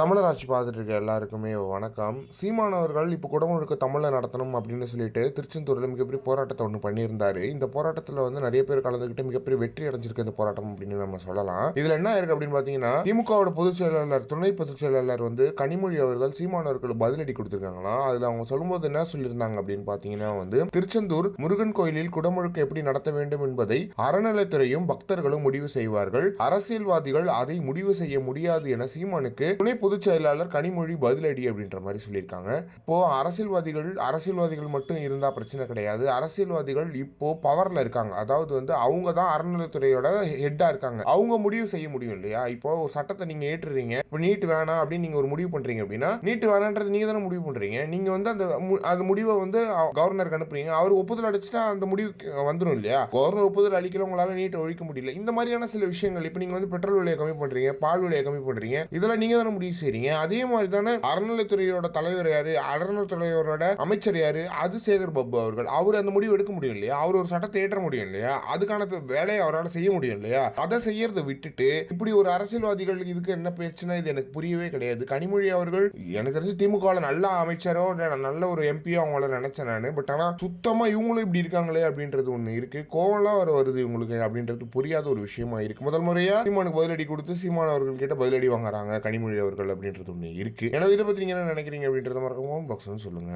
தமிழராட்சி பார்த்துட்டு இருக்க எல்லாருக்குமே வணக்கம். சீமானவர்கள் இப்போ குடமுழுக்க தமிழில் நடத்தணும் அப்படின்னு சொல்லிட்டு திருச்செந்தூரில் மிகப்பெரிய போராட்டத்தை ஒன்று பண்ணியிருந்தாரு. இந்த போராட்டத்தில் வந்து நிறைய பேர் கலந்துக்கிட்டு மிகப்பெரிய வெற்றி அடைஞ்சிருக்கு இந்த போராட்டம் அப்படின்னு நம்ம சொல்லலாம். இதில் என்ன இருக்கு அப்படின்னு பார்த்தீங்கன்னா திமுகவோட பொதுச் செயலாளர் துணை பொதுச் செயலாளர் வந்து கனிமொழி அவர்கள் சீமானவர்களுக்கு பதிலடி கொடுத்துருக்காங்களாம் அதில் அவங்க சொல்லும்போது என்ன சொல்லியிருந்தாங்க அப்படின்னு பார்த்தீங்கன்னா வந்து திருச்செந்தூர் முருகன் கோயிலில் குடமுழுக்கு எப்படி நடத்த வேண்டும் என்பதை அறநிலைத்துறையும் பக்தர்களும் முடிவு செய்வார்கள். அரசியல்வாதிகள் அதை முடிவு செய்ய முடியாது என சீமானுக்கு துணை பொதுச் செயலாளர் கனிமொழி பதிலடி அப்படின்ற மாதிரி சொல்லியிருக்காங்க. இப்போ அரசியல்வாதிகள் அரசியல்வாதிகள் மட்டும் இருந்தால் பிரச்சனை கிடையாது. அரசியல்வாதிகள் இப்போ பவர்ல இருக்காங்க. அதாவது வந்து அவங்க தான் அறநிலைத்துறையோட ஹெட்டா இருக்காங்க. அவங்க முடிவு செய்ய முடியும் இல்லையா? இப்போ சட்டத்தை நீங்க ஏற்றுறீங்க. இப்போ நீட் வேணாம் அப்படின்னு நீங்க ஒரு முடிவு பண்றீங்க அப்படின்னா நீட் வேணான்றது நீங்க தானே முடிவு பண்றீங்க. நீங்க வந்து அந்த மு- அந்த முடிவை வந்து கவர்னருக்கு அனுப்புறீங்க. அவர் ஒப்புதல் அடிச்சுட்டா அந்த முடிவு வந்துடும் இல்லையா? கவர்னர் ஒப்புதல் அளிக்கல உங்களால நீட்டை ஒழிக்க முடியல. இந்த மாதிரியான சில விஷயங்கள் இப்போ நீங்க வந்து பெட்ரோல் விலையை கம்மி பண்றீங்க பால் விலையை கம்மி பண்றீங்க இதெல்லாம் நீங்க தானே முடிவு செய்றீங்க அதே மாதிரி தானே அறநிலைத்துறையோட தலைவர் யாரு? அறநிலைத்துறையோட அமைச்சர் யாரு? அது சேகர் பாபு அவர்கள். அவர் அந்த முடிவு எடுக்க முடியும் இல்லையா? அவர் ஒரு சட்டத்தை ஏற்ற முடியும் இல்லையா? அதுக்கான வேலையை அவரால் செய்ய முடியும் இல்லையா? அதை செய்யறதை விட்டுட்டு இப்படி ஒரு அரசியல்வாதிகள் இதுக்கு என்ன பேச்சுன்னா இது எனக்கு புரியவே கிடையாது. கனிமொழி அவர்கள் எனக்கு தெரிஞ்சு திமுகவில் நல்ல அமைச்சரோ நல்ல ஒரு எம்பியோ அவங்கள நினைச்சேன் நான். பட் ஆனால் சுத்தமாக இவங்களும் இப்படி இருக்காங்களே அப்படின்றது ஒன்று இருக்கு. கோவம்லாம் வர வருது இவங்களுக்கு அப்படின்றது புரியாத ஒரு விஷயமா இருக்கு. முதல் முறையா சீமானுக்கு பதிலடி கொடுத்து சீமான் அவர்கள் கிட்ட பதிலடி வாங்குறாங்க கனிமொழி அவர்கள். அப்படின்றது ஒன்று இருக்கு. எனவே இதை பற்றி நீங்கள் என்ன நினைக்கிறீங்க அப்படின்றத மறக்காம பாக்ஸ் சொல்லுங்க.